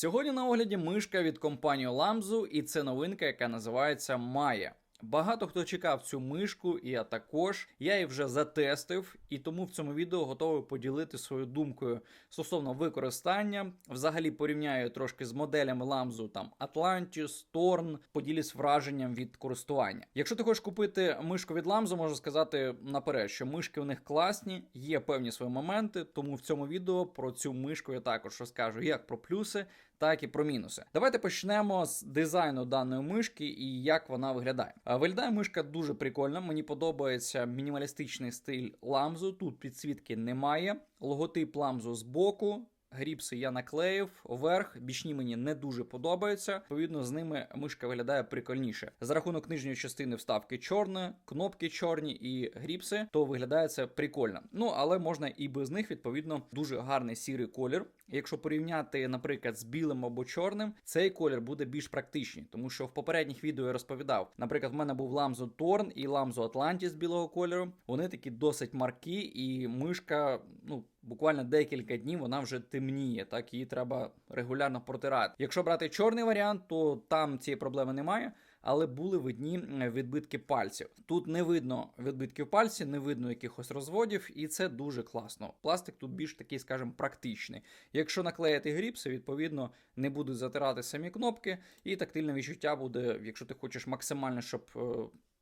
Сьогодні на огляді мишка від компанії Lamzu, і це новинка, яка називається Maya. Багато хто чекав цю мишку, і я також. Я її вже затестив, і тому в цьому відео готовий поділити свою думкою стосовно використання. Взагалі порівняю трошки з моделями Lamzu, там Atlantis, Torn, поділюсь враженням від користування. Якщо ти хочеш купити мишку від Lamzu, можу сказати наперед, що мишки у них класні, є певні свої моменти, тому в цьому відео про цю мишку я також розкажу як про плюси, так і про мінуси. Давайте почнемо з дизайну даної мишки і як вона виглядає. А, Виглядає мишка дуже прикольна. Мені подобається мінімалістичний стиль ламзу. Тут підсвітки немає. Логотип ламзу збоку. Гріпси я наклеїв вверх, бічні мені не дуже подобаються. Відповідно, з ними мишка виглядає прикольніше. За рахунок нижньої частини вставки чорної, кнопки чорні і гріпси, то виглядає це прикольно. Ну але можна і без них, відповідно, дуже гарний сірий колір. Якщо порівняти, наприклад, з білим або чорним, цей колір буде більш практичний, тому що в попередніх відео я розповідав. Наприклад, в мене був ламзо Торн і ламзо Atlantis білого кольору. Вони такі досить маркі, і мишка, ну. Буквально декілька днів вона вже темніє, так її треба регулярно протирати. Якщо брати чорний варіант, то там цієї проблеми немає, але були видні відбитки пальців. Тут не видно відбитків пальців, не видно якихось розводів, і це дуже класно. Пластик тут більш такий, скажімо, практичний. Якщо наклеїти гріпси, відповідно не будуть затирати самі кнопки, і тактильне відчуття буде, якщо ти хочеш максимально, щоб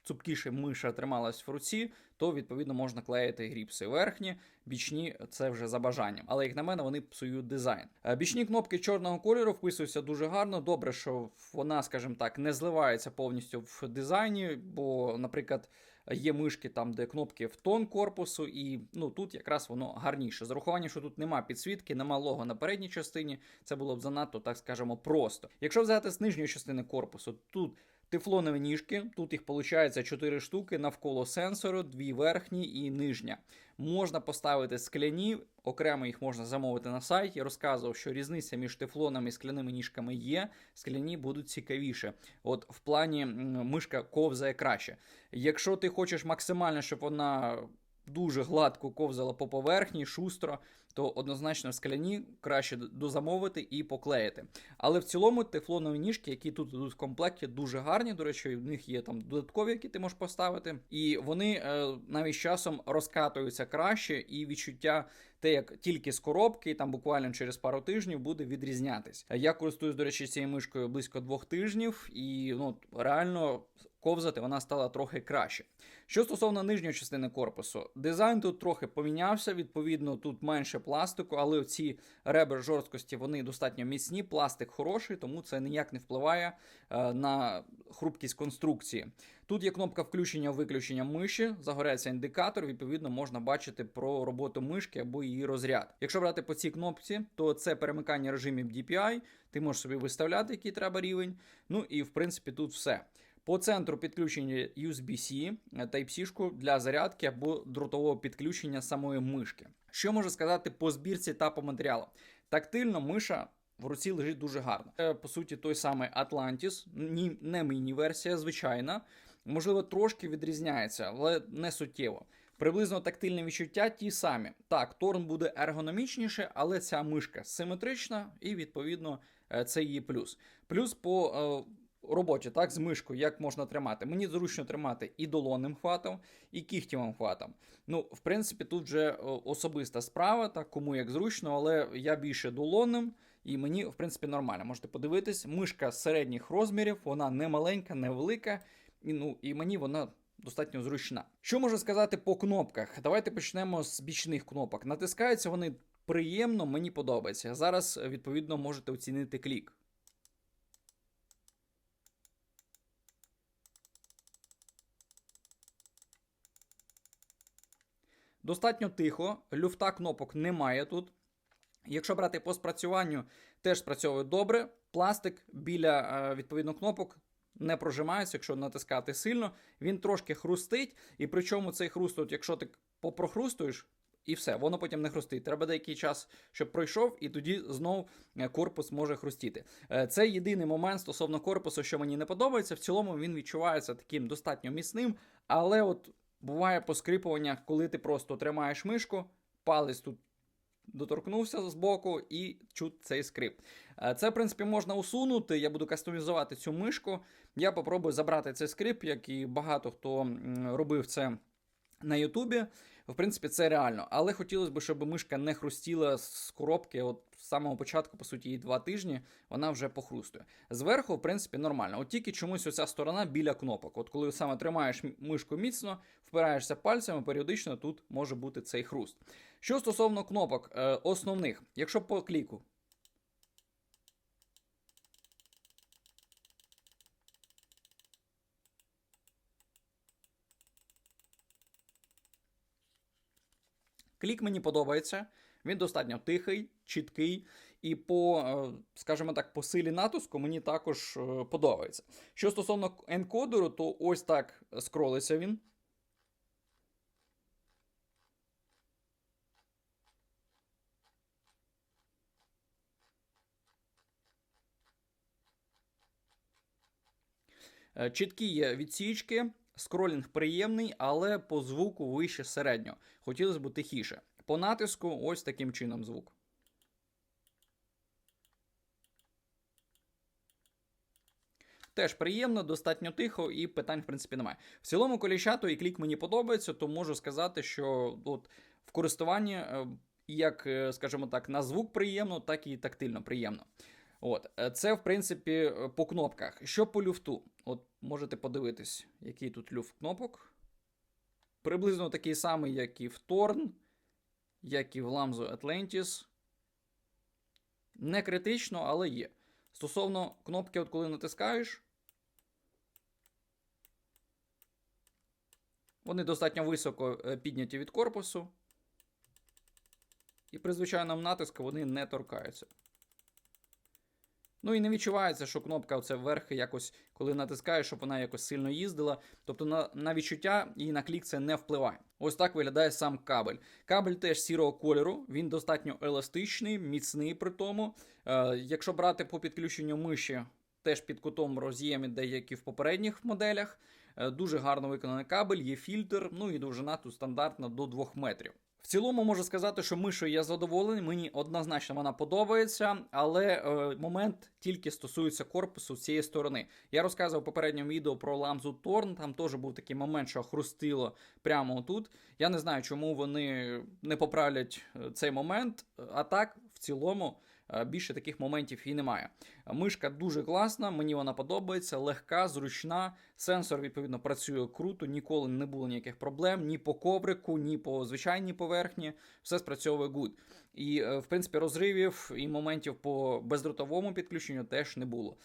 цупкіше миша трималась в руці, то відповідно можна клеїти гріпси верхні, бічні це вже за бажанням. Але як на мене, вони псують дизайн. Е, бічні кнопки чорного кольору вписуються дуже гарно. Добре, що вона, скажімо так, не зливається повністю в дизайні, бо, наприклад. Є мишки там, де кнопки в тон корпусу, і ну тут якраз воно гарніше. З урахуванням, що тут нема підсвітки, нема лого на передній частині, це було б занадто, так скажемо, просто. Якщо взяти з нижньої частини корпусу, тут Тефлонові ніжки, тут їх виходить 4 штуки навколо сенсору, дві верхні і нижня. Можна поставити скляні, окремо їх можна замовити на сайті. Розказував, що різниця між тефлонами і скляними ніжками є. Скляні будуть цікавіше. От в плані мишка ковзає краще. Якщо ти хочеш максимально, щоб вона дуже гладко ковзала по поверхні, шустро, то однозначно скляні краще дозамовити і поклеїти. Але в цілому тефлонові ніжки, які тут йдуть в комплекті, дуже гарні. До речі, в них є там додаткові, які ти можеш поставити. І вони е, навіть з часом розкатуються краще, і відчуття те, як тільки з коробки, там буквально через пару тижнів буде відрізнятись. Я користуюсь, до речі, цією мишкою близько двох тижнів, і ну реально ковзати вона стала трохи краще. Що стосовно нижньої частини корпусу, дизайн тут трохи помінявся. Відповідно, тут менше пластику, але ці ребер жорсткості вони достатньо міцні. Пластик хороший, тому це ніяк не впливає е, на хрупкість конструкції. Тут є кнопка включення-виключення миші, загорається індикатор, відповідно, можна бачити про роботу мишки або її розряд. Якщо брати по цій кнопці, то це перемикання режимів DPI, ти можеш собі виставляти, який треба рівень. Ну і в принципі тут все. По центру підключення USB-C Type-C для зарядки або дротового підключення самої мишки. Що можу сказати по збірці та по матеріалу? Тактильно миша. В руці лежить дуже гарно. Це, по суті, той самий Atlantis, не міні-версія, звичайна. Можливо, трошки відрізняється, але не суттєво. Приблизно тактильне відчуття ті самі. Так, Торн буде ергономічніше, але ця мишка симетрична, і, відповідно, е, це її плюс. Плюс по е, роботі, так, з мишкою, як можна тримати. Мені зручно тримати і долонним хватом, і кігтєвим хватом. Ну, в принципі, тут вже особиста справа, так, кому як зручно, але я більше долонним. І мені, в принципі, нормально. Можете подивитись, мишка середніх розмірів, вона не маленька, не велика. І, ну, і мені вона достатньо зручна. Що можу сказати по кнопках? Давайте почнемо з бічних кнопок. Натискаються вони приємно, мені подобається. Зараз, відповідно, можете оцінити клік. Достатньо тихо, люфта кнопок немає тут. Якщо брати по спрацюванню, теж спрацьовує добре. Пластик біля е, відповідно кнопок не прожимається, якщо натискати сильно. Він трошки хрустить, і причому цей хруст, от якщо ти попрохрустуєш, і все, воно потім не хрустить. Треба деякий час, щоб пройшов, і тоді знов е, корпус може хрустіти. Е, це єдиний момент стосовно корпусу, що мені не подобається. В цілому він відчувається таким достатньо міцним, але от буває поскрипування, коли ти просто тримаєш мишку, палець тут доторкнувся з боку і чут цей скрип. Е, Це, в принципі, можна усунути. Я буду кастомізувати цю мишку. Я попробую забрати цей скрип, як і багато хто робив це на Ютубі. В принципі, це реально. Але хотілося б, щоб мишка не хрустіла з коробки. От з самого початку, по суті, її два тижні, вона вже похрустує. Зверху, в принципі, нормально. От тільки чомусь оця сторона біля кнопок. От коли саме тримаєш мишку міцно, впираєшся пальцями, періодично тут може бути цей хруст. Що стосовно кнопок е, основних, якщо по кліку. Клік мені подобається. Він достатньо тихий, чіткий, і по, е, скажімо так, по силі натиску мені також е, подобається. Що стосовно енкодеру, то ось так скролиться він. Е, Чіткі є відсічки, скролінг приємний, але по звуку вище середнього. Хотілося б тихіше. По натиску ось таким чином звук. Теж приємно, достатньо тихо і питань, в принципі, немає. В цілому коліщату і клік мені подобається, то можу сказати, що от, в користуванні, е, як, е, скажімо так, на звук приємно, так і тактильно приємно. От, е, це, в принципі, е, по кнопках. Що по люфту? От можете подивитись, який тут люфт кнопок. Приблизно такий самий, як і в Torn, як і в Lamzo Atlantis. Не критично, але є. Стосовно кнопки, от коли натискаєш, вони достатньо високо е, підняті від корпусу. І при звичайному натиску вони не торкаються. Ну і не відчувається, що кнопка оце вверх якось, коли натискаєш, щоб вона якось сильно їздила. Тобто на, на відчуття і на клік це не впливає. Ось так виглядає сам кабель. Кабель теж сірого кольору, він достатньо еластичний, міцний при тому. Е, якщо брати по підключенню миші, теж під кутом роз'єми, деякі в попередніх моделях. Е, Дуже гарно виконаний кабель, є фільтр, ну і довжина тут стандартна до 2 метрів. В цілому можу сказати, що мишою я задоволений, мені однозначно вона подобається, але е, момент тільки стосується корпусу цієї сторони. Я розказував в попередньому відео про ламзу Торн, там теж був такий момент, що хрустило прямо тут. Я не знаю, чому вони не поправлять е, цей момент, а так, в цілому, більше таких моментів і немає. Мишка дуже класна, мені вона подобається, легка, зручна. Сенсор, відповідно, працює круто, ніколи не було ніяких проблем ні по коврику, ні по звичайній поверхні. Все спрацьовує good. І, е, в принципі, розривів і моментів по бездротовому підключенню теж не було.